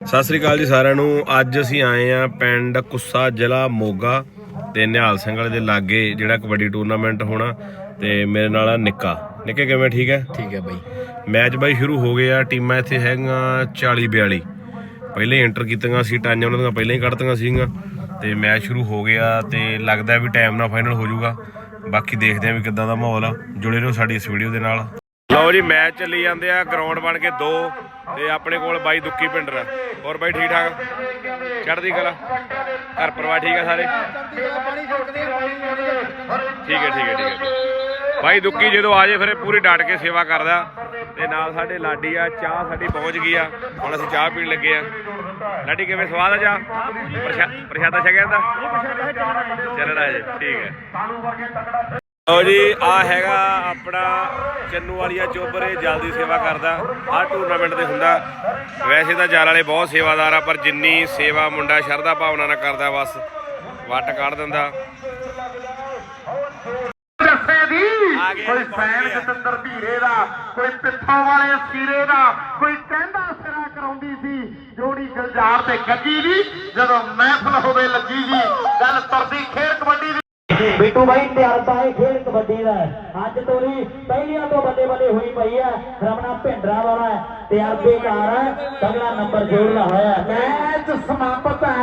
ਸਤਿ ਸ੍ਰੀ ਅਕਾਲ ਜੀ ਸਾਰਿਆਂ ਨੂੰ। ਅੱਜ ਅਸੀਂ ਆਏ ਆ ਪਿੰਡ ਕੁੱਸਾ ਜ਼ਿਲ੍ਹਾ ਮੋਗਾ ਤੇ ਨਿਹਾਲ ਸਿੰਘ ਵਾਲੇ ਦੇ ਲਾਗੇ ਜਿਹੜਾ ਕਬੱਡੀ ਟੂਰਨਾਮੈਂਟ ਹੋਣਾ ਤੇ ਮੇਰੇ ਨਾਲ ਆ ਨਿੱਕਾ। ਨਿੱਕੇ ਕਿਵੇਂ ਠੀਕ ਹੈ? ਠੀਕ ਹੈ ਬਾਈ। ਮੈਚ ਬਾਈ ਸ਼ੁਰੂ ਹੋ ਗਏ ਆ ਟੀਮਾਂ ਇੱਥੇ ਹੈਗੀਆਂ 40 42 ਪਹਿਲੇ ਐਂਟਰ ਕੀਤੀਆਂ ਸੀ ਟਾਈਆਂ ਉਹਨਾਂ ਦੀਆਂ ਪਹਿਲਾਂ ਹੀ ਕੱਢਤੀਆਂ ਸੀਗੀਆਂ ਤੇ ਮੈਚ ਸ਼ੁਰੂ ਹੋ ਗਿਆ ਤੇ ਲੱਗਦਾ ਵੀ ਟਾਈਮ ਨਾਲ ਫਾਈਨਲ ਹੋ ਜਾਊਗਾ। ਬਾਕੀ ਦੇਖਦੇ ਆ ਵੀ ਕਿੱਦਾਂ ਦਾ ਮਾਹੌਲ ਆ। ਜੁੜੇ ਰਹੋ ਸਾਡੀ ਇਸ ਵੀਡੀਓ ਦੇ ਨਾਲ। ਲਓ ਜੀ, ਮੈਚ ਚੱਲੀ ਜਾਂਦੇ ਆ ਗਰਾਊਂਡ ਬਣ ਕੇ ਦੋ ਤੇ ਆਪਣੇ ਕੋਲ ਬਾਈ ਦੁੱਕੀ ਪਿੰਡਰ ਆ ਹੋਰ ਬਾਈ ਠੀਕ ਠਾਕ? ਚੜ੍ਹਦੀ ਕਲਾ? ਘਰ ਪਰਿਵਾਰ ਠੀਕ ਆ ਸਾਰੇ? ਠੀਕ ਹੈ ਠੀਕ ਹੈ ਠੀਕ ਹੈ ਬਾਈ ਦੁੱਕੀ ਜਦੋਂ ਆ ਜੇ, ਫਿਰ ਪੂਰੀ ਡਟ ਕੇ ਸੇਵਾ ਕਰਦਾ। ਤੇ ਨਾਲ ਸਾਡੇ ਲਾਡੀ ਆ, ਚਾਹ ਸਾਡੀ ਪਹੁੰਚ ਗਈ ਆ। ਹੁਣ ਅਸੀਂ ਚਾਹ ਪੀਣ ਲੱਗੇ ਆ। ਲਾਡੀ, ਕਿਵੇਂ ਸਵਾਦ ਆ ਚਾਹ? ਪ੍ਰਸ਼ਾ- ਪ੍ਰਸ਼ਾਦਾ ਛਕਿਆ ਦਾ ਚੱਲਣਾ ਜੀ, ਠੀਕ ਹੈ ਲਓ ਜੀ ਆ ਹੈਗਾ ਆਪਣਾ ਚੰਨੂ ਵਾਲੀਆ ਚੋਬਰੇ ਜਲਦੀ ਸੇਵਾ ਕਰਦਾ। ਆਹ ਟੂਰਨਾਮੈਂਟ ਤੇ ਹੁੰਦਾ। ਵੈਸੇ ਤਾਂ ਜਾਲ ਵਾਲੇ ਬਹੁਤ ਸੇਵਾਦਾਰ ਆ ਪਰ ਜਿੰਨੀ ਸੇਵਾ ਮੁੰਡਾ ਸ਼ਰਧਾ ਭਾਵਨਾ ਨਾਲ ਕਰਦਾ ਬਸ ਵੱਟ ਕੱਢ ਦਿੰਦਾ। ਦੀ ਆ ਕੋਈ ਫੈਨ। ਜਤਿੰਦਰ ਧੀਰੇ ਦਾ ਕੋਈ ਪਿੱਥੋਂ ਵਾਲੇ ਸੀਰੇ ਦਾ ਕੋਈ ਕਹਿੰਦਾ ਸਿਰਾ ਕਰਾਉਂਦੀ ਸੀ। ਜੋੜੀ ਗੁਲਜ਼ਾਰ ਤੇ ਗੱਗੀ ਦੀ ਜਦੋਂ ਮਹਿਫਲ ਹੋਵੇ ਲੱਗੀ ਜੀ ਗੱਲ ਤੁਰਦੀ ਦੀ ਬਿੱਟੂ ਬਾਈ ਤਿਆਰਤਾ ਹੈ ਖੇਡ ਕਬੱਡੀ ਦਾ ਅੱਜ ਤੋਂ ਤੋਰੀ ਪਹਿਲੀਆਂ ਤੋਂ ਬੱਲੇ ਬੱਲੇ ਹੋਈ ਪਈ ਹੈ। ਰਮਣਾ ਭਿੰਡਰਾ ਵਾਲਾ ਤਿਆਰਬੇਕਾਰ ਹੈ, ਤਗੜਾ ਨੰਬਰ ਜੋੜਦਾ ਹੋਇਆ ਮੈਚ ਸਮਾਪਤ ਹੈ।